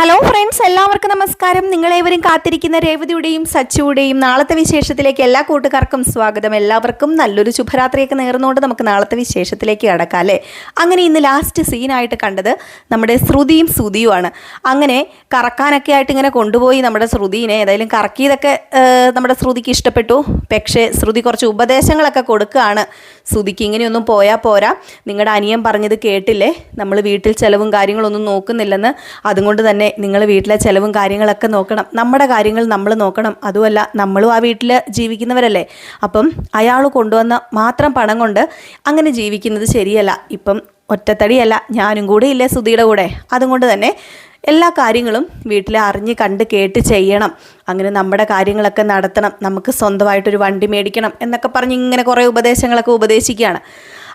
Hello friends എല്ലാവർക്കും നമസ്കാരം. നിങ്ങളേവരും കാത്തിരിക്കുന്ന രേവതിയുടെയും സച്ചുവുടെയും നാളത്തെ വിശേഷത്തിലേക്ക് എല്ലാ കൂട്ടുകാർക്കും സ്വാഗതം. എല്ലാവർക്കും നല്ലൊരു ശുഭരാത്രിയൊക്കെ നേർന്നുകൊണ്ട് നമുക്ക് നാളത്തെ വിശേഷത്തിലേക്ക് കടക്കാം അല്ലേ? അങ്ങനെ ഇന്ന് ലാസ്റ്റ് സീനായിട്ട് കണ്ടത് നമ്മുടെ ശ്രുതിയും ശ്രുതിയുമാണ് അങ്ങനെ കറക്കാനൊക്കെ ആയിട്ട് ഇങ്ങനെ കൊണ്ടുപോയി നമ്മുടെ ശ്രുതിനെ ഏതായാലും കറക്കിയതൊക്കെ നമ്മുടെ ശ്രുതിക്ക് ഇഷ്ടപ്പെട്ടു. പക്ഷേ ശ്രുതി കുറച്ച് ഉപദേശങ്ങളൊക്കെ കൊടുക്കുകയാണ്. ശ്രുതിക്ക് ഇങ്ങനെയൊന്നും പോയാൽ പോരാ. നിങ്ങളുടെ അനിയൻ പറഞ്ഞത് കേട്ടില്ലേ? നമ്മൾ വീട്ടിൽ ചിലവും കാര്യങ്ങളൊന്നും നോക്കുന്നില്ലെന്ന്. അതുകൊണ്ട് തന്നെ നിങ്ങൾ വീട്ടിലെ ചിലവും കാര്യങ്ങളൊക്കെ നോക്കണം. നമ്മുടെ കാര്യങ്ങൾ നമ്മൾ നോക്കണം. അതുമല്ല നമ്മളും ആ വീട്ടിൽ ജീവിക്കുന്നവരല്ലേ? അപ്പം അയാൾ കൊണ്ടുവന്ന മാത്രം പണം കൊണ്ട് അങ്ങനെ ജീവിക്കുന്നത് ശരിയല്ല. ഇപ്പം ഒറ്റത്തടിയല്ല. ഞാനും കൂടെ ഇല്ലേ സുധിയുടെ കൂടെ? അതുകൊണ്ട് തന്നെ എല്ലാ കാര്യങ്ങളും വീട്ടിൽ അറിഞ്ഞ് കണ്ട് കേട്ട് ചെയ്യണം. അങ്ങനെ നമ്മുടെ കാര്യങ്ങളൊക്കെ നടത്തണം. നമുക്ക് സ്വന്തമായിട്ടൊരു വണ്ടി മേടിക്കണം എന്നൊക്കെ പറഞ്ഞ് ഇങ്ങനെ കുറേ ഉപദേശങ്ങളൊക്കെ ഉപദേശിക്കുകയാണ്.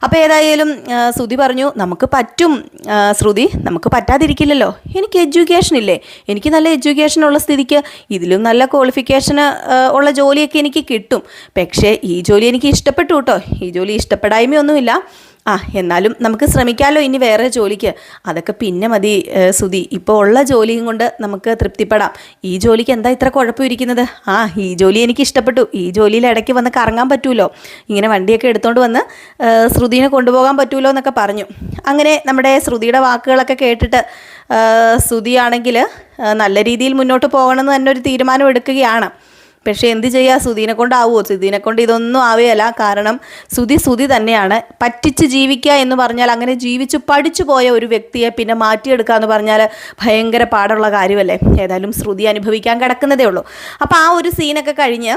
അപ്പോൾ ഏതായാലും ശ്രുതി പറഞ്ഞു നമുക്ക് പറ്റും ശ്രുതി നമുക്ക് പറ്റാതിരിക്കില്ലല്ലോ. എനിക്ക് എഡ്യൂക്കേഷൻ ഇല്ലേ? എനിക്ക് നല്ല എഡ്യൂക്കേഷൻ ഉള്ള സ്ഥിതിക്ക് ഇതിലും നല്ല ക്വാളിഫിക്കേഷന് ഉള്ള ജോലിയൊക്കെ എനിക്ക് കിട്ടും. പക്ഷേ ഈ ജോലി എനിക്ക് ഇഷ്ടപ്പെട്ടു കേട്ടോ. ഈ ജോലി ഇഷ്ടപ്പെടായ്മയൊന്നുമില്ല. ആ എന്നാലും നമുക്ക് ശ്രമിക്കാമല്ലോ ഇനി വേറെ ജോലിക്ക്. അതൊക്കെ പിന്നെ മതി സുതി ഇപ്പോൾ ഉള്ള ജോലിയും കൊണ്ട് നമുക്ക് തൃപ്തിപ്പെടാം. ഈ ജോലിക്ക് എന്താ ഇത്ര കുഴപ്പമിരിക്കുന്നത് ആ ഈ ജോലി എനിക്ക് ഇഷ്ടപ്പെട്ടു. ഈ ജോലിയിൽ ഇടയ്ക്ക് വന്ന് കറങ്ങാൻ പറ്റുമല്ലോ ഇങ്ങനെ വണ്ടിയൊക്കെ എടുത്തുകൊണ്ട് വന്ന് ശ്രുതിനെ കൊണ്ടുപോകാൻ പറ്റുമല്ലോ എന്നൊക്കെ പറഞ്ഞു. അങ്ങനെ നമ്മുടെ ശ്രുതിയുടെ വാക്കുകളൊക്കെ കേട്ടിട്ട് സുതിയാണെങ്കിൽ നല്ല രീതിയിൽ മുന്നോട്ട് പോകണമെന്ന് തന്നെ ഒരു തീരുമാനം എടുക്കുകയാണ്. പക്ഷേ എന്ത് ചെയ്യുക സുധീനെ കൊണ്ടാവുമോ സുധീനെ കൊണ്ട് ഇതൊന്നും ആവുകയല്ല കാരണം സുധി സുധി തന്നെയാണ്. പറ്റിച്ച് ജീവിക്കുക എന്ന് പറഞ്ഞാൽ അങ്ങനെ ജീവിച്ച് പഠിച്ചു പോയ ഒരു വ്യക്തിയെ പിന്നെ മാറ്റിയെടുക്കുക എന്ന് പറഞ്ഞാൽ ഭയങ്കര പാടുള്ള കാര്യമല്ലേ? ഏതായാലും ശ്രുതി അനുഭവിക്കാൻ കിടക്കുന്നതേ ഉള്ളൂ. അപ്പോൾ ആ ഒരു സീനൊക്കെ കഴിഞ്ഞ്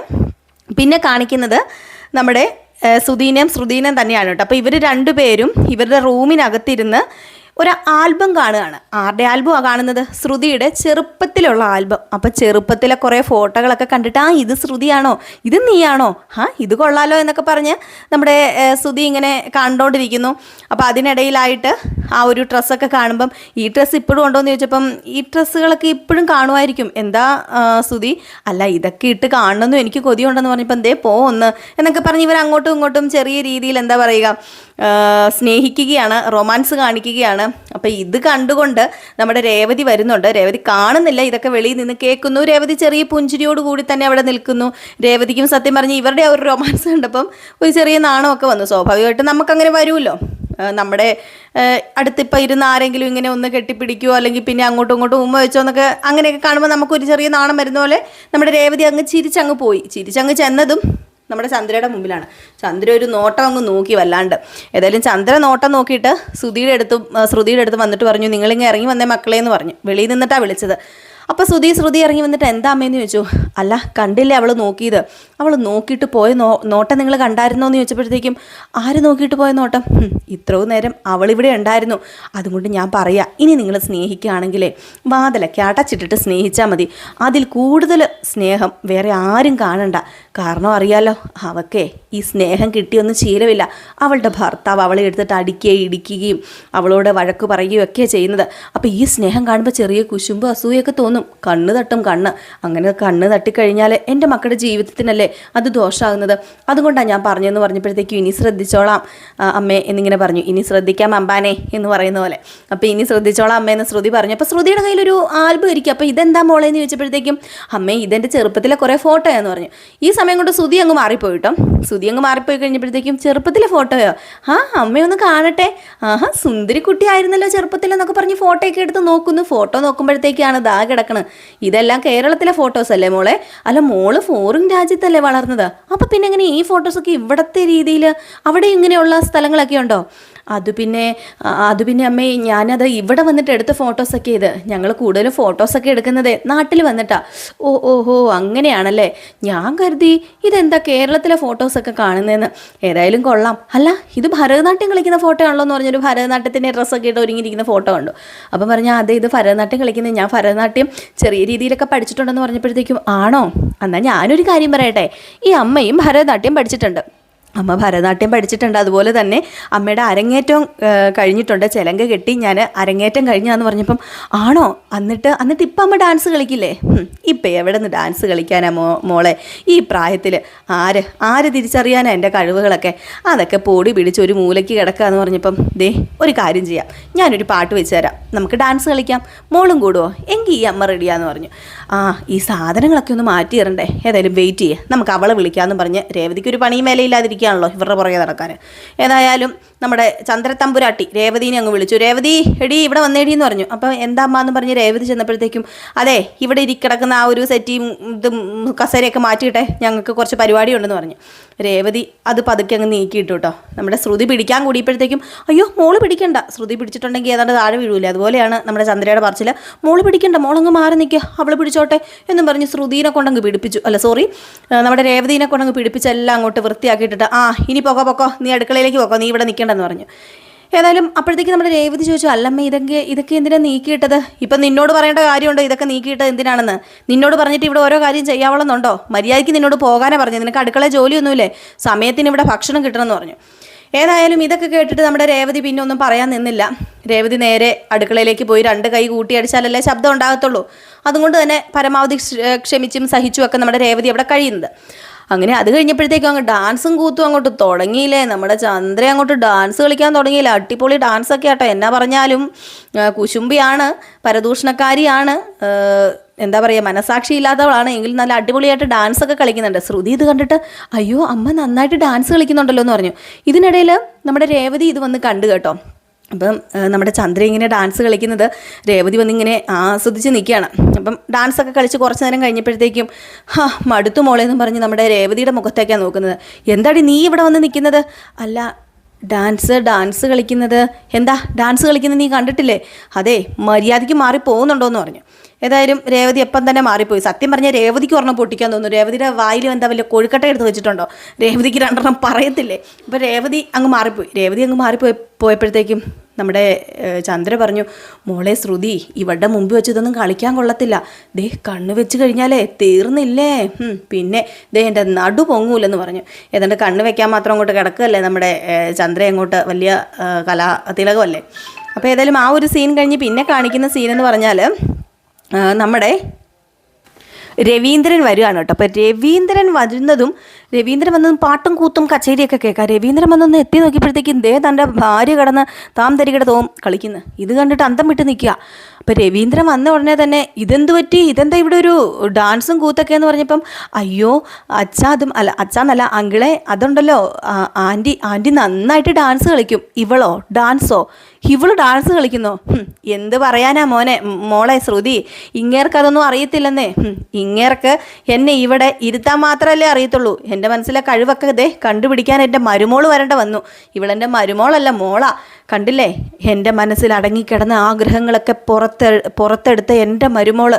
പിന്നെ കാണിക്കുന്നത് നമ്മുടെ സുധീനയും ശ്രുതീനയും തന്നെയാണ് കേട്ടോ. അപ്പോൾ ഇവർ രണ്ടുപേരും ഇവരുടെ റൂമിനകത്തിരുന്ന് ഒരു ആൽബം കാണുകയാണ്. ആരുടെ ആൽബമാണ് കാണുന്നത്? ശ്രുതിയുടെ ചെറുപ്പത്തിലുള്ള ആൽബം. അപ്പം ചെറുപ്പത്തിലെ കുറേ ഫോട്ടോകളൊക്കെ കണ്ടിട്ട് ആ ഇത് ശ്രുതിയാണോ? ഇത് നീയാണോ? ആ ഇത് കൊള്ളാലോ എന്നൊക്കെ പറഞ്ഞ് നമ്മുടെ ശ്രുതി ഇങ്ങനെ കണ്ടുകൊണ്ടിരിക്കുന്നു അപ്പോൾ അതിനിടയിലായിട്ട് ആ ഒരു ഡ്രസ്സൊക്കെ കാണുമ്പം ഈ ഡ്രസ്സ് ഇപ്പോഴും ഉണ്ടോ എന്ന് ചോദിച്ചപ്പം ഈ ഡ്രസ്സുകളൊക്കെ ഇപ്പോഴും കാണുമായിരിക്കും. എന്താ ശ്രുതി? അല്ല ഇതൊക്കെ ഇട്ട് കാണണമെന്നും എനിക്ക് കൊതിയുണ്ടെന്ന് പറഞ്ഞപ്പോൾ എന്തേ പോ ഒന്ന് എന്നൊക്കെ പറഞ്ഞ് ഇവർ അങ്ങോട്ടും ഇങ്ങോട്ടും ചെറിയ രീതിയിൽ എന്താ പറയുക സ്നേഹിക്കുകയാണ് റൊമാൻസ് കാണിക്കുകയാണ്. അപ്പോൾ ഇത് കണ്ടുകൊണ്ട് നമ്മുടെ രേവതി വരുന്നുണ്ട്. രേവതി കാണുന്നില്ല ഇതൊക്കെ വെളിയിൽ നിന്ന് കേൾക്കുന്നു. രേവതി ചെറിയ പുഞ്ചിരിയോട് കൂടി തന്നെ അവിടെ നിൽക്കുന്നു. രേവതിക്കും സത്യം പറഞ്ഞ് ഇവരുടെ ആ ഒരു റൊമാൻസ് കണ്ടപ്പം ഒരു ചെറിയ നാണമൊക്കെ വന്നു. സ്വാഭാവികമായിട്ടും നമുക്കങ്ങനെ വരുമല്ലോ. നമ്മുടെ അടുത്തിപ്പോൾ ഇരുന്ന് ആരെങ്കിലും ഇങ്ങനെ ഒന്ന് കെട്ടിപ്പിടിക്കുകയോ അല്ലെങ്കിൽ പിന്നെ അങ്ങോട്ടും ഇങ്ങോട്ടും ഉമ്മ വെച്ചോ എന്നൊക്കെ അങ്ങനെയൊക്കെ കാണുമ്പോൾ നമുക്കൊരു ചെറിയ നാണം വരുന്ന പോലെ നമ്മുടെ രേവതി അങ്ങ് ചിരിച്ചങ്ങ് പോയി. ചിരിച്ചങ്ങ് ചെന്നതും നമ്മുടെ ചന്ദ്രയുടെ മുമ്പിലാണ്. ചന്ദ്ര ഒരു നോട്ടം അങ്ങ് നോക്കി വല്ലാണ്ട്. ഏതായാലും ചന്ദ്ര നോട്ടം നോക്കിയിട്ട് ശ്രുതിയുടെ അടുത്തും ശ്രുതിയുടെ അടുത്ത് വന്നിട്ട് പറഞ്ഞു നിങ്ങളിങ്ങ് ഇറങ്ങി വന്നേ മക്കളെ എന്ന് പറഞ്ഞു. വെളിയിൽ നിന്നിട്ടാണ് വിളിച്ചത്. അപ്പോൾ ശ്രുതി ശ്രുതി ഇറങ്ങി വന്നിട്ട് എന്താ അമ്മയെന്ന് ചോദിച്ചു. അല്ല കണ്ടില്ലേ അവൾ നോക്കിയത്? അവൾ നോക്കിയിട്ട് പോയ നോ നോട്ടം നിങ്ങൾ കണ്ടായിരുന്നോ എന്ന് ചോദിച്ചപ്പോഴത്തേക്കും ആര് നോക്കിയിട്ട് പോയ നോട്ടം? ഇത്രയും നേരം അവളിവിടെ ഉണ്ടായിരുന്നു. അതുകൊണ്ട് ഞാൻ പറയാം ഇനി നിങ്ങൾ സ്നേഹിക്കുകയാണെങ്കിലേ വാതിലൊക്കെ അടച്ചിട്ടിട്ട് സ്നേഹിച്ചാൽ മതി. അതിൽ കൂടുതൽ സ്നേഹം വേറെ ആരും കാണണ്ട. കാരണം അറിയാലോ അവക്കേ ഈ സ്നേഹം കിട്ടിയൊന്നും ശീലമില്ല. അവളുടെ ഭർത്താവ് അവളെ എടുത്തിട്ട് അടിക്കുകയും ഇടിക്കുകയും അവളോട് വഴക്ക് പറയുകയും ഒക്കെ ചെയ്യുന്നത്. അപ്പോൾ ഈ സ്നേഹം കാണുമ്പോൾ ചെറിയ കുശുമ്പ് അസൂയൊക്കെ തോന്നും. കണ്ണ് തട്ടും കണ്ണ്. അങ്ങനെ കണ്ണ് തട്ടിക്കഴിഞ്ഞാൽ എന്റെ മക്കളുടെ ജീവിതത്തിനല്ലേ അത് ദോഷമാകുന്നത് അതുകൊണ്ടാണ് ഞാൻ പറഞ്ഞതെന്ന് പറഞ്ഞപ്പോഴത്തേക്കും ഇനി ശ്രദ്ധിച്ചോളാം. അമ്മേ എന്നിങ്ങനെ പറഞ്ഞു. ഇനി ശ്രദ്ധിക്കാം അമ്പാനെ എന്ന് പറയുന്ന പോലെ. അപ്പോൾ ഇനി ശ്രദ്ധിച്ചോളാം അമ്മ എന്ന് ശ്രുതി പറഞ്ഞു. അപ്പോൾ ശ്രുതിയുടെ കയ്യിലൊരു ആൽബം ഇരിക്കും. അപ്പോൾ ഇതെന്താ മോളെ എന്ന് ചോദിച്ചപ്പോഴത്തേക്കും അമ്മേ ഇതെന്റെ ചെറുപ്പത്തിലെ കുറേ ഫോട്ടോയാന്ന് പറഞ്ഞു. ഈ സമയം കൊണ്ട് ശ്രുതി അങ്ങ് മാറിപ്പോയി കേട്ടോ. ശ്രുതി അങ്ങ് മാറിപ്പോയി കഴിഞ്ഞപ്പോഴത്തേക്കും ചെറുപ്പത്തിലെ ഫോട്ടോയോ? ആ അമ്മയൊന്ന് കാണട്ടെ. ആഹാ സുന്ദരി കുട്ടിയായിരുന്നല്ലോ ചെറുപ്പത്തിലെന്നൊക്കെ പറഞ്ഞ് ഫോട്ടോയൊക്കെ എടുത്ത് നോക്കുന്നു. ഫോട്ടോ നോക്കുമ്പോഴത്തേക്കാണ് ദാ കിടക്കണത് ഇതെല്ലാം കേരളത്തിലെ ഫോട്ടോസ് അല്ലേ മോളെ? അല്ല മോൾ ഫോറിൻ രാജ്യത്തല്ലേ വളർന്നത്? അപ്പം പിന്നെ ഇങ്ങനെ ഈ ഫോട്ടോസൊക്കെ ഇവിടത്തെ രീതിയിൽ അവിടെ ഇങ്ങനെയുള്ള സ്ഥലങ്ങളൊക്കെ ഉണ്ടോ? അത് പിന്നെ അത് പിന്നെ അമ്മേ ഞാനത് ഇവിടെ വന്നിട്ട് എടുത്ത ഫോട്ടോസൊക്കെ ഇത്. ഞങ്ങൾ കൂടുതലും ഫോട്ടോസൊക്കെ എടുക്കുന്നത് നാട്ടിൽ വന്നിട്ടാ. ഓ ഓഹോ അങ്ങനെയാണല്ലേ? ഞാൻ കരുതി ഇതെന്താ കേരളത്തിലെ ഫോട്ടോസൊക്കെ കാണുന്നതെന്ന് ഏതായാലും കൊള്ളാം. അല്ല ഇത് ഭരതനാട്യം കളിക്കുന്ന ഫോട്ടോ ആണല്ലോ എന്ന് പറഞ്ഞൊരു ഭരതനാട്യത്തിന്റെ ഡ്രസ്സൊക്കെ ഇട്ട് ഒരുങ്ങിയിരിക്കുന്ന ഫോട്ടോ ഉണ്ട് അപ്പം പറഞ്ഞാൽ അതെ ഇത് ഭരതനാട്യം കളിക്കുന്നത്. ഞാൻ ഭരതനാട്യം ചെറിയ രീതിയിലൊക്കെ പഠിച്ചിട്ടുണ്ടെന്ന് പറഞ്ഞപ്പോഴത്തേക്കും ആണോ? എന്നാൽ ഞാനൊരു കാര്യം പറയട്ടെ. ഈ അമ്മയും ഭരതനാട്യം പഠിച്ചിട്ടുണ്ട്. അമ്മ ഭരതനാട്യം പഠിച്ചിട്ടുണ്ട്. അതുപോലെ തന്നെ അമ്മയുടെ അരങ്ങേറ്റം കഴിഞ്ഞിട്ടുണ്ട്. ചിലങ്ക കെട്ടി ഞാൻ അരങ്ങേറ്റം കഴിഞ്ഞാന്ന് പറഞ്ഞപ്പം ആണോ? എന്നിട്ട് എന്നിട്ട് ഇപ്പം അമ്മ ഡാൻസ് കളിക്കില്ലേ? ഇപ്പം എവിടെ നിന്ന് ഡാൻസ് കളിക്കാനാ മോ മോളെ? ഈ പ്രായത്തിൽ ആര് ആര് തിരിച്ചറിയാനാ എന്റെ കഴിവുകളൊക്കെ? അതൊക്കെ പൊടി പിടിച്ച് ഒരു മൂലയ്ക്ക് കിടക്കുക കിടക്കാന്ന് പറഞ്ഞപ്പം ദേ ഒരു കാര്യം ചെയ്യാം. ഞാനൊരു പാട്ട് വെച്ച് തരാം. നമുക്ക് ഡാൻസ് കളിക്കാം. മോളും കൂടുമോ എങ്കിൽ ഈ അമ്മ റെഡിയാന്ന് പറഞ്ഞു. ആ ഈ സാധനങ്ങളൊക്കെ ഒന്ന് മാറ്റി തരണ്ടേ? ഏതായാലും വെയിറ്റ് ചെയ്യുക നമുക്ക് അവളെ വിളിക്കാമെന്ന് പറഞ്ഞ് രേവതിക്ക് ഒരു പണിയും മേലയില്ലാതിരിക്കുകയാണല്ലോ ഇവരുടെ പുറകെ നടക്കാൻ. ഏതായാലും നമ്മുടെ ചന്ദ്രത്തമ്പുരാട്ടി രേവതിനെ അങ്ങ് വിളിച്ചു. രേവതി എടി ഇവിടെ വന്നേടി എന്ന് പറഞ്ഞു. അപ്പോൾ എന്താ അമ്മ എന്ന് പറഞ്ഞ് രേവതി ചെന്നപ്പോഴത്തേക്കും അതെ ഇവിടെ ഇരിക്കിടക്കുന്ന ആ ഒരു സെറ്റിയും ഇതും കസേരയൊക്കെ മാറ്റിയിട്ടെ ഞങ്ങൾക്ക് കുറച്ച് പരിപാടിയുണ്ടെന്ന് പറഞ്ഞു. രേവതി അത് പതുക്കെ അങ്ങ് നീക്കിയിട്ടു കേട്ടോ നമ്മുടെ ശ്രുതി പിടിക്കാൻ കൂടിയപ്പോഴത്തേക്കും അയ്യോ മോൾ പിടിക്കണ്ട. ശ്രുതി പിടിച്ചിട്ടുണ്ടെങ്കിൽ ഏതാണ്ട് താഴെ വീഴൂലേ. അതുപോലെയാണ് നമ്മുടെ ചന്ദ്രയുടെ പറച്ചിൽ മോൾ പിടിക്കണ്ട മോളങ്ങ് മാറി നിൽക്കുക അവൾ പിടിച്ചോട്ടെ എന്നും പറഞ്ഞ് ശ്രുതിനെ കൊണ്ടങ്ങ് പിടിപ്പിച്ചു. അല്ല സോറി നമ്മുടെ രേവതിനെ കൊണ്ടങ്ങ് പിടിപ്പിച്ച് എല്ലാം അങ്ങോട്ട് വൃത്തിയാക്കിയിട്ടിട്ട് ആ ഇനി പൊക്കോ പൊക്കോ നീ അടുക്കളയിലേക്ക് പൊക്കോ നീ ഇവിടെ നിൽക്കേണ്ടെന്ന് പറഞ്ഞു. ഏതായാലും അപ്പോഴത്തേക്ക് നമ്മുടെ രേവതി ചോദിച്ചു അല്ലമ്മ ഇതൊക്കെ ഇതൊക്കെ എന്തിനാ നീക്കിയിട്ടത്? ഇപ്പം നിന്നോട് പറയേണ്ട കാര്യമുണ്ടോ? ഇതൊക്കെ നീക്കിയിട്ടത് എന്തിനാണെന്ന്? നിന്നോട് പറഞ്ഞിട്ട് ഇവിടെ ഓരോ കാര്യം ചെയ്യാവളെന്നുണ്ടോ മര്യാദയ്ക്ക് നിന്നോട് പോകാനാണ് പറഞ്ഞു നിനക്ക് അടുക്കള ജോലിയൊന്നുമില്ലേ? സമയത്തിന് ഇവിടെ ഭക്ഷണം കിട്ടണമെന്ന് പറഞ്ഞു. ഏതായാലും ഇതൊക്കെ കേട്ടിട്ട് നമ്മുടെ രേവതി പിന്നെ ഒന്നും പറയാൻ നിന്നില്ല. രേവതി നേരെ അടുക്കളയിലേക്ക് പോയി രണ്ട് കൈ കൂട്ടിയടിച്ചാലല്ലേ ശബ്ദം ഉണ്ടാകത്തുള്ളൂ. അതുകൊണ്ട് തന്നെ പരമാവധി ക്ഷ- ക്ഷമിച്ചും സഹിച്ചും ഒക്കെ നമ്മുടെ രേവതി അവിടെ കഴിയുന്നത്. അങ്ങനെ അത് കഴിഞ്ഞപ്പോഴത്തേക്കും അങ്ങ് ഡാൻസും കൂത്തും അങ്ങോട്ട് തുടങ്ങിയില്ലേ? നമ്മുടെ ചന്ദ്ര അങ്ങോട്ട് ഡാൻസ് കളിക്കാൻ തുടങ്ങിയില്ല? അടിപൊളി ഡാൻസ് ഒക്കെ ആട്ടോ. എന്നാ പറഞ്ഞാലും കുശുംബിയാണ് പരദൂഷണക്കാരിയാണ് എന്താ പറയുക മനസാക്ഷി ഇല്ലാത്തവളാണ്. എങ്കിൽ നല്ല അടിപൊളിയായിട്ട് ഡാൻസ് ഒക്കെ കളിക്കുന്നുണ്ട്. ശ്രുതി ഇത് കണ്ടിട്ട് അയ്യോ അമ്മ നന്നായിട്ട് ഡാൻസ് കളിക്കുന്നുണ്ടല്ലോ എന്ന് പറഞ്ഞു. ഇതിനിടയിൽ നമ്മുടെ രേവതി ഇത് വന്ന് കണ്ടു കേട്ടോ. അപ്പം നമ്മുടെ ചന്ദ്ര ഇങ്ങനെ ഡാൻസ് കളിക്കുന്നത് രേവതി വന്നിങ്ങനെ ആസ്വദിച്ച് നിൽക്കുകയാണ്. അപ്പം ഡാൻസ് ഒക്കെ കളിച്ച് കുറച്ച് നേരം കഴിഞ്ഞപ്പോഴത്തേക്കും ഹാ മടുത്തു മോളെ എന്ന് പറഞ്ഞ് നമ്മുടെ രേവതിയുടെ മുഖത്തേക്കാണ് നോക്കുന്നത്. എന്താടി നീ ഇവിടെ വന്ന് നിൽക്കുന്നത്? അല്ല ഡാൻസ് ഡാൻസ് കളിക്കുന്നത്. എന്താ ഡാൻസ് കളിക്കുന്നത് നീ കണ്ടിട്ടില്ലേ? അതെ മര്യാദയ്ക്ക് മാറി പോകുന്നുണ്ടോ എന്ന് പറഞ്ഞു. ഏതായാലും രേവതി എപ്പം തന്നെ മാറിപ്പോയി. സത്യം പറഞ്ഞാൽ രേവതിക്ക് ഒരെണ്ണം പൊട്ടിക്കാൻ തോന്നുന്നു. രേവതിയുടെ വായിൽ എന്താ വലിയ കൊഴുക്കട്ട എടുത്ത് വെച്ചിട്ടുണ്ടോ? രേവതിക്ക് രണ്ടെണ്ണം പറയത്തില്ലേ? അപ്പോൾ രേവതി അങ്ങ് മാറിപ്പോയി. രേവതി അങ്ങ് മാറിപ്പോയി പോയപ്പോഴത്തേക്കും നമ്മുടെ ചന്ദ്ര പറഞ്ഞു മോളെ ശ്രുതി ഇവളുടെ മുമ്പ് വെച്ച് ഇതൊന്നും കളിക്കാൻ കൊള്ളത്തില്ല. ദേ കണ്ണ് വെച്ച് കഴിഞ്ഞാലേ തീർന്നില്ലേ? പിന്നെ ദേ എന്റെ നടു പൊങ്ങൂലെന്ന് പറഞ്ഞു. ഏതാണ്ട് കണ്ണ് വെക്കാൻ മാത്രം അങ്ങോട്ട് കിടക്കുകയല്ലേ നമ്മുടെ ചന്ദ്ര അങ്ങോട്ട് വലിയ കലാ തിലകമല്ലേ അപ്പോൾ ഏതായാലും ആ ഒരു സീൻ കഴിഞ്ഞ് പിന്നെ കാണിക്കുന്ന സീൻ എന്ന് പറഞ്ഞാൽ നമ്മുടെ രവീന്ദ്രൻ വരികയാണ് കേട്ടോ. അപ്പോൾ രവീന്ദ്രൻ വരുന്നതും രവീന്ദ്രൻ വന്ന് പാട്ടും കൂത്തും കച്ചേരിയൊക്കെ കേൾക്കാം. രവീന്ദ്രൻ വന്നൊന്ന് എത്തി നോക്കിയപ്പോഴത്തേക്കും ദേ തന്റെ ഭാര്യ കടന്ന് താം തരികിട തോം കളിക്കുന്നു. ഇത് കണ്ടിട്ട് അന്തം വിട്ട് നിൽക്കുക. അപ്പം രവീന്ദ്രൻ വന്ന ഉടനെ തന്നെ ഇതെന്ത് പറ്റി? ഇതെന്താ ഇവിടെ ഒരു ഡാൻസും കൂത്തൊക്കെ എന്ന് പറഞ്ഞപ്പം അയ്യോ അച്ഛ അതും അല്ല അച്ഛന്നല്ല അങ്കിളെ അതുണ്ടല്ലോ ആന്റി ആന്റി നന്നായിട്ട് ഡാൻസ് കളിക്കും. ഇവളോ ഡാൻസോ? ഇവൾ ഡാൻസ് കളിക്കുന്നോ? എന്ത് പറയാനാ മോനെ? മോളെ ശ്രുതി ഇങ്ങേർക്ക് അതൊന്നും അറിയത്തില്ലെന്നേ. ഇങ്ങേർക്ക് എന്നെ ഇവിടെ ഇരുത്താൻ മാത്രമല്ലേ അറിയത്തുള്ളൂ. എന്റെ മനസ്സിലെ കഴിവൊക്കെ ദേ കണ്ടുപിടിക്കാൻ എന്റെ മരുമോൾ വരേണ്ട വന്നു. ഇവളെന്റെ മരുമോളല്ല മോളാ. കണ്ടില്ലേ? എന്റെ മനസ്സിൽ അടങ്ങിക്കിടന്ന ആഗ്രഹങ്ങളൊക്കെ പുറത്തെ പുറത്തെടുത്ത എന്റെ മരുമോൾ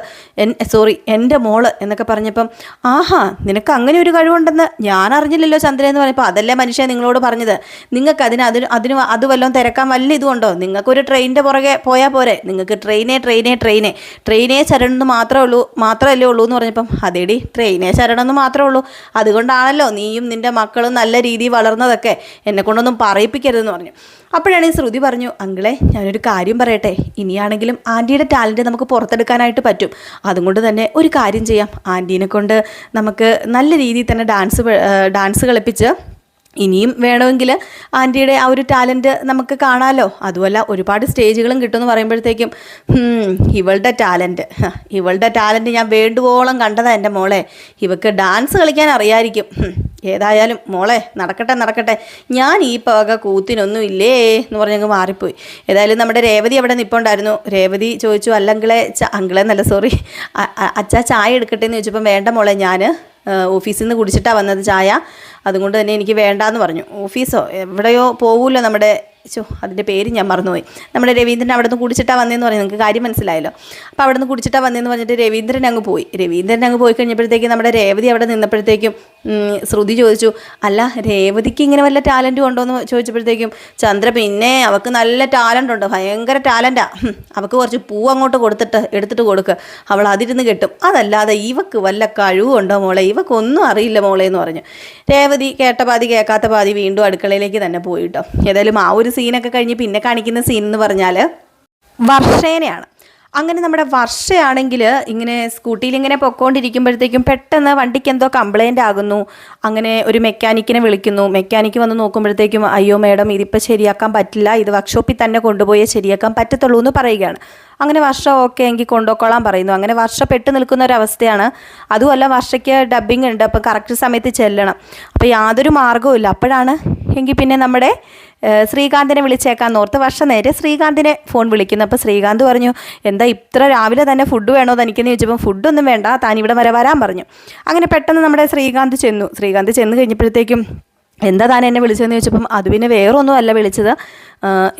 എൻ സോറി എന്റെ മോൾ എന്നൊക്കെ പറഞ്ഞപ്പം ആഹാ നിനക്ക് അങ്ങനെ ഒരു കഴിവുണ്ടെന്ന് ഞാൻ അറിഞ്ഞില്ലല്ലോ ചന്ദ്ര എന്ന് പറഞ്ഞപ്പോൾ അതല്ലേ മനുഷ്യ നിങ്ങളോട് പറഞ്ഞത്? നിങ്ങൾക്ക് അതിന് അതിന് അതിന് അത് വല്ലതും തിരക്കാൻ വല്ല ഇതുകൊണ്ടോ നിങ്ങൾക്കൊരു ട്രെയിനിന്റെ പുറകെ പോയാൽ പോരെ. നിങ്ങൾക്ക് ട്രെയിനേ ട്രെയിനേ ട്രെയിനേ. ട്രെയിനേ ചരണമെന്ന് മാത്രമേ ഉള്ളൂ മാത്രമല്ലേ ഉള്ളൂ എന്ന് പറഞ്ഞപ്പം അതേടി ട്രെയിനേ ചരണമെന്ന് മാത്രമേ ഉള്ളൂ. അതുകൊണ്ടാണല്ലോ നീയും നിന്റെ മക്കളും നല്ല രീതിയിൽ വളർന്നതൊക്കെ. എന്നെ കൊണ്ടൊന്നും പറയിപ്പിക്കരുതെന്ന് പറഞ്ഞു. അപ്പോഴാണ് ഈ ശ്രുതി പറഞ്ഞു അങ്കിളെ ഞാനൊരു കാര്യം പറയട്ടെ. ഇനിയാണെങ്കിലും ആന്റിയുടെ ടാലന്റ് നമുക്ക് പുറത്തെടുക്കാനായിട്ട് പറ്റും. അതുകൊണ്ട് തന്നെ ഒരു കാര്യം ചെയ്യാം. ആന്റീനെ കൊണ്ട് നമുക്ക് നല്ല രീതിയിൽ തന്നെ ഡാൻസ് ഡാൻസ് കളിപ്പിച്ച് ഇനിയും വേണമെങ്കിൽ ആന്റിയുടെ ആ ഒരു ടാലന്റ് നമുക്ക് കാണാമല്ലോ അതുമല്ല ഒരുപാട് സ്റ്റേജുകളും കിട്ടുമെന്ന് പറയുമ്പോഴത്തേക്കും ഇവളുടെ ടാലന്റ് ഇവളുടെ ടാലന്റ് ഞാൻ വേണ്ടുവോളം കണ്ടതാ എന്റെ മോളെ. ഇവക്ക് ഡാൻസ് കളിക്കാൻ അറിയായിരിക്കും. ഏതായാലും മോളെ നടക്കട്ടെ നടക്കട്ടെ. ഞാൻ ഈ പക കൂത്തിനൊന്നും ഇല്ലേ? എന്ന് പറഞ്ഞങ്ങ് മാറിപ്പോയി. ഏതായാലും നമ്മുടെ രേവതി അവിടെ നിൽപ്പുണ്ടായിരുന്നു രേവതി ചോദിച്ചു അല്ലെങ്കിലേ അങ്കിളെ നല്ല സോറി അച്ഛാ ചായ എടുക്കട്ടെ എന്ന് ചോദിച്ചപ്പം വേണ്ട മോളെ ഞാൻ ഓഫീസിൽ നിന്ന് കുടിച്ചിട്ടാണ് വന്നത് ചായ. അതുകൊണ്ട് തന്നെ എനിക്ക് വേണ്ടാന്ന് പറഞ്ഞു. ഓഫീസോ എവിടെയോ പോകൂല്ലോ നമ്മുടെ ചോ അതിന്റെ പേര് ഞാൻ മറന്നുപോയി. നമ്മുടെ രവീന്ദ്രൻ അവിടെ നിന്ന് കുടിച്ചിട്ടാ വന്നതെന്ന് പറഞ്ഞു നിങ്ങൾക്ക് കാര്യം മനസ്സിലായല്ലോ. അപ്പോൾ അവിടെ നിന്ന് കുടിച്ചിട്ടാ വന്നതെന്ന് പറഞ്ഞിട്ട് രവീന്ദ്രൻ അങ്ങ് പോയി. രവീന്ദ്രൻ അങ്ങ് പോയി കഴിഞ്ഞപ്പോഴത്തേക്കും നമ്മുടെ രേവതി അവിടെ നിന്നപ്പോഴത്തേക്കും ശ്രുതി ചോദിച്ചു അല്ല രേവതിക്ക് ഇങ്ങനെ വല്ല ടാലന്റും ഉണ്ടോ എന്ന് ചോദിച്ചപ്പോഴത്തേക്കും ചന്ദ്ര പിന്നെ അവൾക്ക് നല്ല ടാലന്റ് ഉണ്ട് ഭയങ്കര ടാലന്റാ അവൾക്ക് കുറച്ച് പൂ അങ്ങോട്ട് കൊടുത്തിട്ട് എടുത്തിട്ട് കൊടുക്കുക അവൾ അതിരുന്ന് കെട്ടും. അതല്ലാതെ ഇവക്ക് വല്ല കഴിവുണ്ടോ മോളെ? ഇവക്കൊന്നും അറിയില്ല മോളെ എന്ന് പറഞ്ഞു. രേവതി കേട്ട പാതി കേൾക്കാത്ത പാതി വീണ്ടും അടുക്കളയിലേക്ക് തന്നെ പോയിട്ടോ ഏതായാലും ആ ഒരു സീനൊക്കെ കഴിഞ്ഞ് പിന്നെ കാണിക്കുന്ന സീൻ എന്ന് പറഞ്ഞാൽ വർഷേനെയാണ്. അങ്ങനെ നമ്മുടെ വർഷയാണെങ്കിൽ ഇങ്ങനെ സ്കൂട്ടിയിൽ ഇങ്ങനെ പൊക്കോണ്ടിരിക്കുമ്പോഴത്തേക്കും പെട്ടെന്ന് വണ്ടിക്ക് എന്തോ കംപ്ലൈന്റ് ആകുന്നു. അങ്ങനെ ഒരു മെക്കാനിക്കിനെ വിളിക്കുന്നു. മെക്കാനിക്ക് വന്ന് നോക്കുമ്പോഴത്തേക്കും അയ്യോ മേഡം ഇതിപ്പോൾ ശരിയാക്കാൻ പറ്റില്ല. ഇത് വർക്ക്ഷോപ്പിൽ തന്നെ കൊണ്ടുപോയേ ശരിയാക്കാൻ പറ്റത്തുള്ളൂ എന്ന് പറയുകയാണ്. അങ്ങനെ വർഷ ഓക്കെ എങ്കിൽ കൊണ്ടുപോയിക്കോളാൻ പറയുന്നു. അങ്ങനെ വർഷം പെട്ട് നിൽക്കുന്ന ഒരവസ്ഥയാണ് അതുമല്ല വർഷയ്ക്ക് ഡബ്ബിംഗ് ഉണ്ട്. അപ്പോൾ കറക്റ്റ് സമയത്ത് ചെല്ലണം. അപ്പോൾ യാതൊരു മാർഗവും ഇല്ല അപ്പോഴാണ് എങ്കിൽ പിന്നെ നമ്മുടെ ശ്രീകാന്തിനെ വിളിച്ചേക്കാൻ ഓർത്ത് വർഷം നേരെ ശ്രീകാന്തിനെ ഫോൺ വിളിക്കുന്നു. അപ്പോൾ ശ്രീകാന്ത് പറഞ്ഞു എന്താ ഇത്ര രാവിലെ തന്നെ ഫുഡ് വേണോ തനിക്കെന്ന് ചോദിച്ചപ്പോൾ ഫുഡൊന്നും വേണ്ട താൻ ഇവിടെ വരെ വരാൻ പറഞ്ഞു. അങ്ങനെ പെട്ടെന്ന് നമ്മുടെ ശ്രീകാന്ത് ചെന്നു. ശ്രീകാന്ത് ചെന്ന് കഴിഞ്ഞപ്പോഴത്തേക്കും എന്താ താൻ എന്നെ വിളിച്ചതെന്ന് ചോദിച്ചപ്പം അതുവിനെ വേറൊന്നും അല്ല വിളിച്ചത്.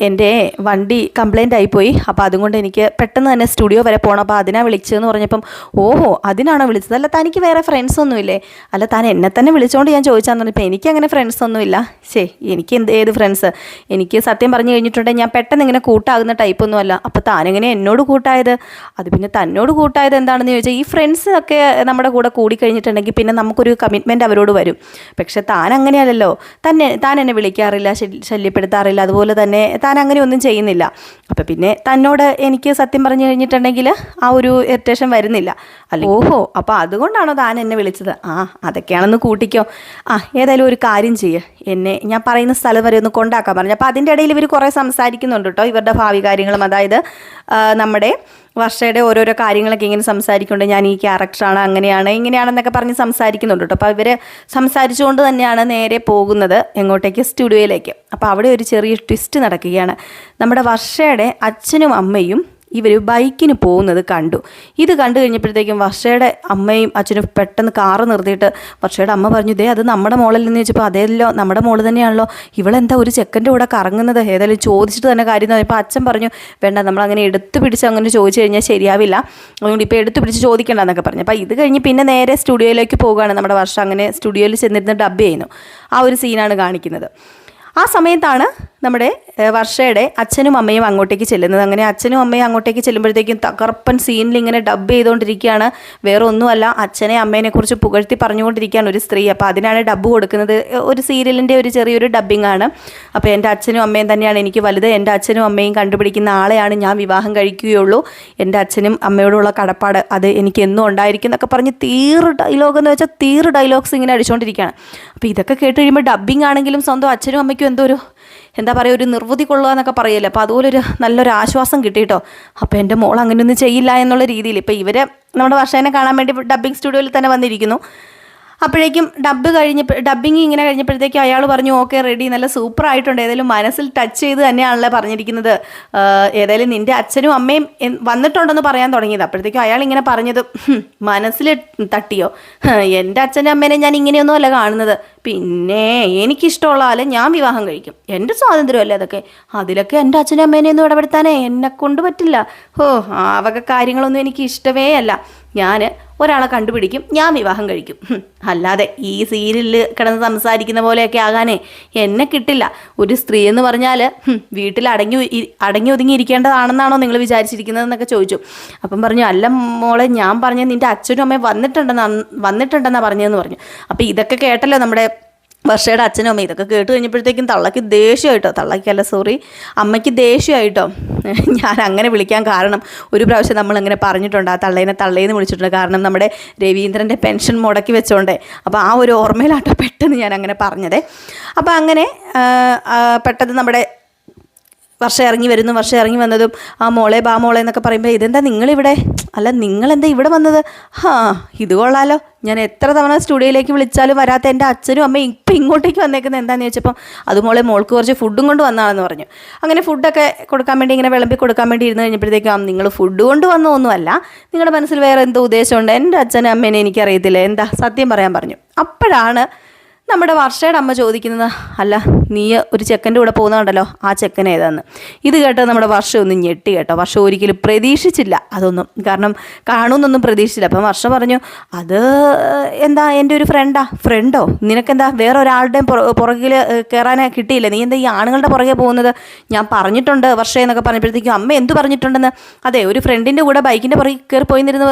എന്റെ വണ്ടി കംപ്ലൈന്റ് ആയിപ്പോയി. അപ്പോൾ അതുകൊണ്ട് എനിക്ക് പെട്ടെന്ന് തന്നെ സ്റ്റുഡിയോ വരെ പോകണം അപ്പോൾ അതിനാണ് വിളിച്ചതെന്ന് പറഞ്ഞപ്പം ഓഹോ അതിനാണോ വിളിച്ചത്? അല്ല തനിക്ക് വേറെ ഫ്രണ്ട്സ് ഒന്നുമില്ലേ? അല്ല താൻ എന്നെ തന്നെ വിളിച്ചുകൊണ്ട് ഞാൻ ചോദിച്ചാന്ന് പറഞ്ഞപ്പോൾ എനിക്ക് അങ്ങനെ ഫ്രണ്ട്സ് ഒന്നുമില്ല. ശേ എനിക്ക് എന്ത് ഏത് ഫ്രണ്ട്സ് എനിക്ക് സത്യം പറഞ്ഞു കഴിഞ്ഞിട്ടുണ്ടെങ്കിൽ ഞാൻ പെട്ടെന്ന് ഇങ്ങനെ കൂട്ടാകുന്ന ടൈപ്പൊന്നുമല്ല അപ്പോൾ താനെങ്ങനെ എന്നോട് കൂട്ടായത്? അത് പിന്നെ തന്നോട് കൂട്ടായത് എന്താണെന്ന് ചോദിച്ചാൽ ഈ ഫ്രണ്ട്സ് ഒക്കെ നമ്മുടെ കൂടെ കൂടി കഴിഞ്ഞിട്ടുണ്ടെങ്കിൽ പിന്നെ നമുക്കൊരു കമ്മിറ്റ്മെന്റ് അവരോട് വരും. പക്ഷേ താൻ അങ്ങനെയല്ലല്ലോ തന്നെ താൻ എന്നെ വിളിക്കാറില്ല ശല്യ- ശല്യപ്പെടുത്താറില്ല. അതുപോലെ തന്നെ താൻ അങ്ങനെ ഒന്നും ചെയ്യുന്നില്ല. അപ്പം പിന്നെ തന്നോട് എനിക്ക് സത്യം പറഞ്ഞു കഴിഞ്ഞിട്ടുണ്ടെങ്കിൽ ആ ഒരു ഇറിറ്റേഷൻ വരുന്നില്ല. അല്ല ഓഹോ അപ്പോൾ അതുകൊണ്ടാണോ താൻ എന്നെ വിളിച്ചത്? ആ അതൊക്കെയാണെന്ന് കൂട്ടിക്കോ. ആ ഏതായാലും ഒരു കാര്യം ചെയ്യ്. എന്നെ ഞാൻ പറയുന്ന സ്ഥലം വരെ ഒന്ന് കൊണ്ടാക്കാൻ പറഞ്ഞു. അപ്പോൾ അതിന്റെ ഇടയിൽ ഇവർ കുറേ സംസാരിക്കുന്നുണ്ട് കേട്ടോ. ഇവരുടെ ഭാവി കാര്യങ്ങളും അതായത് നമ്മുടെ വർഷയുടെ ഓരോരോ കാര്യങ്ങളൊക്കെ ഇങ്ങനെ സംസാരിക്കുന്നുണ്ട്. ഞാൻ ഈ ക്യാരക്ടറാണ് അങ്ങനെയാണ് ഇങ്ങനെയാണെന്നൊക്കെ പറഞ്ഞ് സംസാരിക്കുന്നുണ്ട് കേട്ടോ. അപ്പോൾ ഇവർ സംസാരിച്ചുകൊണ്ട് തന്നെയാണ് നേരെ പോകുന്നത് എങ്ങോട്ടേക്ക്? സ്റ്റുഡിയോയിലേക്ക് അപ്പോൾ അവിടെ ഒരു ചെറിയ ട്വിസ്റ്റ് നടക്കുകയാണ്. നമ്മുടെ വർഷയുടെ അച്ഛനും അമ്മയും ഇവർ ബൈക്കിന് പോകുന്നത് കണ്ടു. ഇത് കണ്ടു കഴിഞ്ഞപ്പോഴത്തേക്കും വർഷയുടെ അമ്മയും അച്ഛനും പെട്ടെന്ന് കാറ് നിർത്തിയിട്ട് വർഷയുടെ അമ്മ പറഞ്ഞു ദേ അത് നമ്മുടെ മോളിൽ നിന്ന് ചോദിച്ചപ്പോൾ അതേല്ലോ നമ്മുടെ മോൾ തന്നെയാണല്ലോ. ഇവളെന്താ ഒരു ചെക്കന്റെ കൂടെ കറങ്ങുന്നത്? ഏതായാലും ചോദിച്ചിട്ട് തന്നെ കാര്യം ഇപ്പോൾ അച്ഛൻ പറഞ്ഞു വേണ്ട നമ്മൾ അങ്ങനെ എടുത്തു പിടിച്ച് അങ്ങനെ ചോദിച്ചു കഴിഞ്ഞാൽ ശരിയാവില്ല. അതുകൊണ്ട് ഇപ്പോൾ എടുത്തു പിടിച്ച് ചോദിക്കേണ്ട എന്നൊക്കെ പറഞ്ഞു. അപ്പോൾ ഇത് കഴിഞ്ഞ് പിന്നെ നേരെ സ്റ്റുഡിയോയിലേക്ക് പോവുകയാണ് നമ്മുടെ വർഷം. അങ്ങനെ സ്റ്റുഡിയോയിൽ ചെന്നിരുന്ന് ഡബ് ചെയ്യുന്നു. ആ ഒരു സീനാണ് കാണിക്കുന്നത്. ആ സമയത്താണ് നമ്മുടെ വർഷയുടെ അച്ഛനും അമ്മയും അങ്ങോട്ടേക്ക് ചെല്ലുന്നത്. അങ്ങനെ അച്ഛനും അമ്മയും അങ്ങോട്ടേക്ക് ചെല്ലുമ്പോഴത്തേക്കും തകർപ്പൻ സീനിൽ ഇങ്ങനെ ഡബ് ചെയ്തുകൊണ്ടിരിക്കുകയാണ് വേറെ ഒന്നുമല്ല അച്ഛനെ അമ്മേനെ കുറിച്ച് പുകഴ്ത്തി പറഞ്ഞുകൊണ്ടിരിക്കുകയാണ് ഒരു സ്ത്രീ. അപ്പോൾ അതിനാണ് ഡബ്ബ് കൊടുക്കുന്നത്. ഒരു സീരിയലിന്റെ ഒരു ചെറിയൊരു ഡബ്ബിംഗ് ആണ്. അപ്പോൾ എന്റെ അച്ഛനും അമ്മയും തന്നെയാണ് എനിക്ക് വലുത്. എന്റെ അച്ഛനും അമ്മയും കണ്ടുപിടിക്കുന്ന ആളെയാണ് ഞാൻ വിവാഹം കഴിക്കുകയുള്ളൂ. എന്റെ അച്ഛനും അമ്മയോടുള്ള കടപ്പാട് അത് എനിക്ക് എന്നും ഉണ്ടായിരിക്കും എന്നൊക്കെ പറഞ്ഞ് തീറ് ഡയലോഗ് എന്ന് വെച്ചാൽ തീറ് ഡയലോഗ്സ് ഇങ്ങനെ അടിച്ചുകൊണ്ടിരിക്കുകയാണ് അപ്പോൾ ഇതൊക്കെ കേട്ട് കഴിയുമ്പോൾ ഡബ്ബിംഗ് ആണെങ്കിലും സ്വന്തം അച്ഛനും അമ്മയ്ക്കും എന്തോ ഒരു എന്താ പറയുക ഒരു നിർവൃതി കൊള്ളുക എന്നൊക്കെ പറയല്ലേ. അപ്പോൾ അതുപോലൊരു നല്ലൊരു ആശ്വാസം കിട്ടിയിട്ടോ. അപ്പോൾ എന്റെ മോൾ അങ്ങനെയൊന്നും ചെയ്യില്ല എന്നുള്ള രീതിയിൽ. ഇപ്പോൾ ഇവർ നമ്മുടെ വർഷേനെ കാണാൻ വേണ്ടി ഡബ്ബിംഗ് സ്റ്റുഡിയോയിൽ തന്നെ വന്നിരിക്കുന്നു. അപ്പോഴേക്കും ഡബ്ബ് കഴിഞ്ഞ ഡബ്ബിങ് ഇങ്ങനെ കഴിഞ്ഞപ്പോഴത്തേക്കും അയാൾ പറഞ്ഞു ഓക്കെ റെഡി നല്ല സൂപ്പർ ആയിട്ടുണ്ട്. ഏതായാലും മനസ്സിൽ ടച്ച് ചെയ്ത് തന്നെയാണല്ലോ പറഞ്ഞിരിക്കുന്നത്. ഏതായാലും നിന്റെ അച്ഛനും അമ്മയും വന്നിട്ടുണ്ടെന്ന് പറയാൻ തുടങ്ങിയത്. അപ്പോഴത്തേക്കും അയാൾ ഇങ്ങനെ പറഞ്ഞത് മനസ്സിൽ തട്ടിയോ? എന്റെ അച്ഛനും അമ്മേനെ ഞാൻ ഇങ്ങനെയൊന്നും അല്ല കാണുന്നത്. പിന്നെ എനിക്കിഷ്ടമുള്ള ആളെ ഞാൻ വിവാഹം കഴിക്കും. എന്റെ സ്വാതന്ത്ര്യമല്ലേ അതൊക്കെ? അതിലൊക്കെ എന്റെ അച്ഛനും അമ്മേനെ ഒന്നും ഇടപെടുത്താനേ എന്നെ കൊണ്ട് പറ്റില്ല. ഓ ആ വക കാര്യങ്ങളൊന്നും എനിക്ക് ഇഷ്ടമേ അല്ല. ഞാൻ ഒരാളെ കണ്ടുപിടിക്കും ഞാൻ വിവാഹം കഴിക്കും. അല്ലാതെ ഈ സീരിയലിൽ കിടന്ന് സംസാരിക്കുന്ന പോലെയൊക്കെ ആകാനേ എന്നെ കിട്ടില്ല. ഒരു സ്ത്രീ എന്ന് പറഞ്ഞാൽ വീട്ടിൽ അടങ്ങി അടങ്ങി ഒതുങ്ങി ഇരിക്കേണ്ടതാണെന്നാണോ നിങ്ങൾ വിചാരിച്ചിരിക്കുന്നതെന്നൊക്കെ ചോദിച്ചു. അപ്പം പറഞ്ഞു അല്ല മോളെ ഞാൻ പറഞ്ഞ നിന്റെ അച്ഛനും അമ്മയും വന്നിട്ടുണ്ടെന്നാണ് വന്നിട്ടുണ്ടെന്നാണ് പറഞ്ഞതെന്ന് പറഞ്ഞു. അപ്പോൾ ഇതൊക്കെ കേട്ടല്ലോ നമ്മുടെ വർഷയുടെ അച്ഛനും അമ്മയും ഇതൊക്കെ കേട്ട് കഴിഞ്ഞപ്പോഴത്തേക്കും തള്ളയ്ക്ക് ദേഷ്യമായിട്ടോ? തള്ളയ്ക്കല്ല സോറി അമ്മയ്ക്ക് ദേഷ്യമായിട്ടോ? ഞാൻ അങ്ങനെ വിളിക്കാൻ കാരണം ഒരു പ്രാവശ്യം നമ്മൾ അങ്ങനെ പറഞ്ഞിട്ടുണ്ട് ആ തള്ളേനെ തള്ളേന്ന് വിളിച്ചിട്ടുണ്ട്. കാരണം നമ്മുടെ രവീന്ദ്രന്റെ പെൻഷൻ മുടക്കി വെച്ചോണ്ടേ. അപ്പോൾ ആ ഒരു ഓർമ്മയിലാട്ടോ പെട്ടെന്ന് ഞാൻ അങ്ങനെ പറഞ്ഞതേ. അപ്പോൾ അങ്ങനെ പെട്ടെന്ന് നമ്മുടെ വർഷം ഇറങ്ങി വരുന്നു വർഷം ഇറങ്ങി വന്നതും ആ മോളെ ബാ മോളെ എന്നൊക്കെ പറയുമ്പോൾ ഇതെന്താ നിങ്ങളിവിടെ? അല്ല നിങ്ങളെന്താ ഇവിടെ വന്നത്? ഹാ ഇത് കൊള്ളാലോ. ഞാൻ എത്ര തവണ സ്റ്റുഡിയോയിലേക്ക് വിളിച്ചാലും വരാത്ത എന്റെ അച്ഛനും അമ്മയും ഇപ്പം ഇങ്ങോട്ടേക്ക് വന്നേക്കുന്നത് എന്താണെന്ന് ചോദിച്ചപ്പം അത് മോളെ മോൾക്ക് കുറച്ച് ഫുഡും കൊണ്ട് വന്നതാണെന്ന് പറഞ്ഞു. അങ്ങനെ ഫുഡൊക്കെ കൊടുക്കാൻ വേണ്ടി ഇങ്ങനെ വിളമ്പി കൊടുക്കാൻ വേണ്ടി ഇരുന്ന് കഴിഞ്ഞപ്പോഴത്തേക്കും നിങ്ങൾ ഫുഡ് കൊണ്ട് വന്നതൊന്നുമല്ല നിങ്ങളുടെ മനസ്സിൽ വേറെ എന്തോ ഉദ്ദേശമുണ്ട്. എന്റെ അച്ഛനും അമ്മേനെ എനിക്കറിയത്തില്ല. എന്താ? സത്യം പറയാൻ പറഞ്ഞു. അപ്പോഴാണ് നമ്മുടെ വർഷയുടെ അമ്മ ചോദിക്കുന്നത് അല്ല നീ ഒരു ചെക്കന്റെ കൂടെ പോകുന്നുണ്ടല്ലോ ആ ചെക്കൻ ഏതാന്ന്? ഇത് കേട്ടോ നമ്മുടെ വർഷം ഒന്ന് ഞെട്ടി കേട്ടോ. വർഷം ഒരിക്കലും പ്രതീക്ഷിച്ചില്ല അതൊന്നും. കാരണം കാണുമെന്നൊന്നും പ്രതീക്ഷിച്ചില്ല. അപ്പം വർഷം പറഞ്ഞു അത് എന്താ എന്റെ ഒരു ഫ്രണ്ടാ ഫ്രണ്ടോ നിനക്കെന്താ വേറെ ഒരാളുടെയും പുറകിൽ കയറാനേ കിട്ടിയില്ല? നീ എന്താ ഈ ആണുങ്ങളുടെ പുറകെ പോകുന്നത്? ഞാൻ പറഞ്ഞിട്ടുണ്ട് വർഷം എന്നൊക്കെ പറഞ്ഞപ്പോഴത്തേക്കും അമ്മ എന്ത് പറഞ്ഞിട്ടുണ്ടെന്ന്? അതെ ഒരു ഫ്രണ്ടിന്റെ കൂടെ ബൈക്കിന്റെ പുറകിൽ കയറി പോയിന്നിരുന്ന്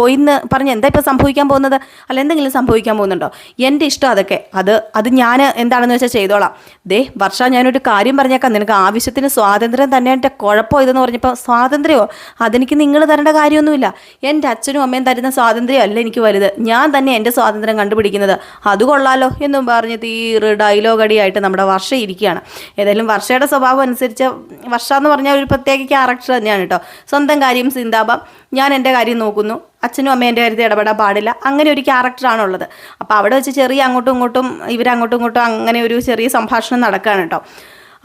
പോയിന്ന് പറഞ്ഞ് എന്താ ഇപ്പോൾ സംഭവിക്കാൻ പോകുന്നത്? അല്ല എന്തെങ്കിലും സംഭവിക്കാൻ പോകുന്നുണ്ടോ? എന്റെ ഇഷ്ടം അതൊക്കെ. അത് അത് ഞാൻ എന്താണെന്ന് വെച്ചാൽ ചെയ്തോളാം. ദേ വർഷ ഞാനൊരു കാര്യം പറഞ്ഞേക്കാം. നിനക്ക് ആവശ്യത്തിന് സ്വാതന്ത്ര്യം തന്നെ എന്റെ കുഴപ്പം ഇതെന്ന് പറഞ്ഞപ്പോൾ സ്വാതന്ത്ര്യമോ? അതെനിക്ക് നിങ്ങൾ തരേണ്ട കാര്യമൊന്നുമില്ല. എന്റെ അച്ഛനും അമ്മയും തരുന്ന സ്വാതന്ത്ര്യം അല്ല എനിക്ക് വലുത്. ഞാൻ തന്നെ എന്റെ സ്വാതന്ത്ര്യം കണ്ടുപിടിക്കുന്നത്. അത് കൊള്ളാലോ എന്നും പറഞ്ഞ് തീറ് ഡയലോഗ് അടിയായിട്ട് നമ്മുടെ വർഷ ഇരിക്കുകയാണ്. ഏതായാലും വർഷയുടെ സ്വഭാവം അനുസരിച്ച് വർഷ എന്ന് പറഞ്ഞാൽ ഒരു പ്രത്യേക ക്യാരക്ടർ തന്നെയാണ് കേട്ടോ. സ്വന്തം കാര്യം സിന്താപം. ഞാൻ എന്റെ കാര്യം നോക്കുന്നു. അച്ഛനും അമ്മയും എന്റെ കാര്യത്തിൽ ഇടപെടാൻ പാടില്ല. അങ്ങനെ ഒരു ക്യാരക്ടറാണ് ഉള്ളത് അപ്പോൾ അവിടെ വെച്ച് ചെറിയ അങ്ങോട്ടും ഇങ്ങോട്ടും ഇവരങ്ങോട്ടും ഇങ്ങോട്ടും അങ്ങനെ ഒരു ചെറിയ സംഭാഷണം നടക്കുകയാണ് കേട്ടോ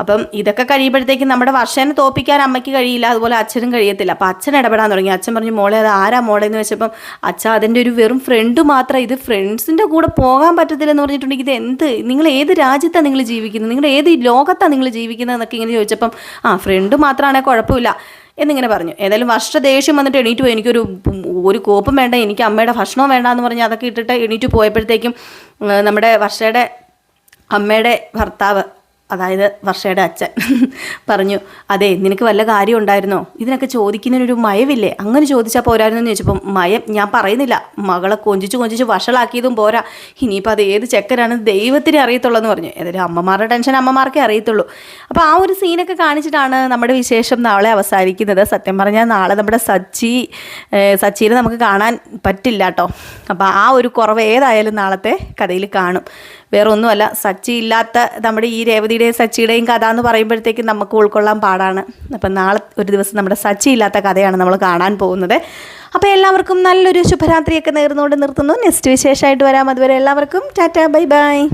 അപ്പം ഇതൊക്കെ കഴിയുമ്പോഴത്തേക്കും നമ്മുടെ വർഷനെ തോപ്പിക്കാൻ അമ്മയ്ക്ക് കഴിയില്ല. അതുപോലെ അച്ഛനും കഴിയത്തില്ല. അപ്പം അച്ഛൻ ഇടപെടാൻ തുടങ്ങി. അച്ഛൻ പറഞ്ഞു മോളെ അത് ആരാ മോളെ എന്ന് വെച്ചപ്പം അച്ഛൻ അതിന്റെ ഒരു വെറും ഫ്രണ്ട് മാത്രം. ഇത് ഫ്രണ്ട്സിന്റെ കൂടെ പോകാൻ പറ്റത്തില്ലെന്ന് പറഞ്ഞിട്ടുണ്ടെങ്കിൽ ഇത് എന്ത്? നിങ്ങൾ ഏത് രാജ്യത്താണ് നിങ്ങൾ ജീവിക്കുന്നത്? നിങ്ങൾ ഏത് ലോകത്താണ് നിങ്ങൾ ജീവിക്കുന്നത് എന്നൊക്കെ ഇങ്ങനെ ചോദിച്ചപ്പം ആ ഫ്രണ്ട് മാത്രമാണെങ്കിൽ കുഴപ്പമില്ല. എന്നിങ്ങനെ പറഞ്ഞു. ഏതായാലും വർഷ ദേഷ്യം വന്നിട്ട് എണീറ്റ് പോയി. എനിക്കൊരു ഒരു കോപ്പും വേണ്ട എനിക്ക് അമ്മയുടെ ഭക്ഷണവും വേണ്ട എന്ന് പറഞ്ഞ് അതൊക്കെ ഇട്ടിട്ട് എണീറ്റ് പോയപ്പോഴത്തേക്കും നമ്മുടെ വർഷയുടെ അമ്മയുടെ ഭർത്താവ് അതായത് വർഷയുടെ അച്ഛൻ പറഞ്ഞു അതെ നിനക്ക് വല്ല കാര്യം ഉണ്ടായിരുന്നോ? ഇതിനൊക്കെ ചോദിക്കുന്നതിനൊരു മയവില്ലേ? അങ്ങനെ ചോദിച്ചാൽ പോരായിരുന്നു? എന്ന് ചോദിച്ചപ്പം മയം ഞാൻ പറയുന്നില്ല. മകളെ കൊഞ്ചിച്ച് കൊഞ്ചിച്ച് വഷളാക്കിയതും പോരാ. ഇനിയിപ്പോൾ അത് ഏത് ചെക്കനാണ് ദൈവത്തിന് അറിയത്തുള്ളൂ എന്ന് പറഞ്ഞു. ഏതായാലും അമ്മമാരുടെ ടെൻഷൻ അമ്മമാർക്കേ അറിയത്തുള്ളൂ. അപ്പോൾ ആ ഒരു സീനൊക്കെ കാണിച്ചിട്ടാണ് നമ്മുടെ വിശേഷം നാളെ അവസാനിക്കുന്നത്. സത്യം പറഞ്ഞാൽ നാളെ നമ്മുടെ സച്ചി സച്ചിനെ നമുക്ക് കാണാൻ പറ്റില്ല കേട്ടോ. അപ്പോൾ ആ ഒരു കുറവ് ഏതായാലും നാളത്തെ കഥയിൽ കാണും. വേറെ ഒന്നുമല്ല സച്ചി ഇല്ലാത്ത നമ്മുടെ ഈ രേവതിയുടെയും സച്ചിയുടെയും കഥ എന്ന് പറയുമ്പോഴത്തേക്കും നമുക്ക് ഉൾക്കൊള്ളാൻ പാടാണ്. അപ്പം നാളെ ഒരു ദിവസം നമ്മുടെ സച്ചി ഇല്ലാത്ത കഥയാണ് നമ്മൾ കാണാൻ പോകുന്നത്. അപ്പോൾ എല്ലാവർക്കും നല്ലൊരു ശുഭരാത്രിയൊക്കെ നേർന്നുകൊണ്ട് നിർത്തുന്നു. നെക്സ്റ്റ് വിശേഷമായിട്ട് വരാം. അതുവരെ എല്ലാവർക്കും ടാറ്റ ബൈ ബൈ.